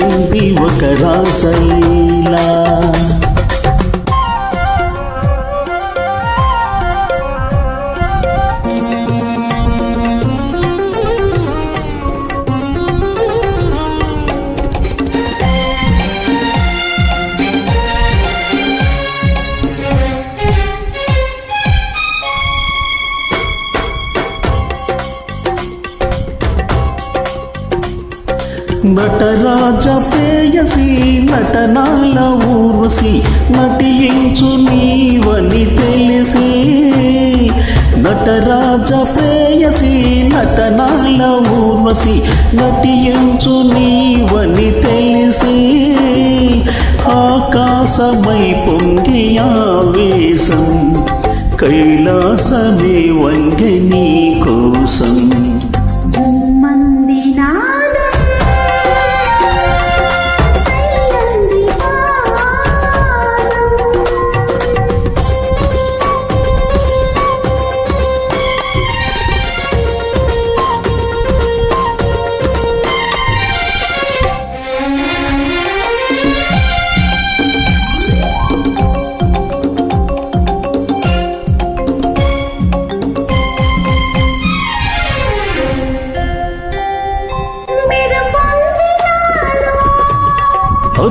కలిగింది ఒక రాసయ్య. నటరాజ పేయసి నటనాల ఊర్వశి నటించు నీవని తెలిసి. నటరాజ పేయసి నటనాల ఊర్వశి నటించు నీవని తెలిసి. ఆకాశమై పొంగి ఆవేశం కైలాసమే వంగె నీ కోసం.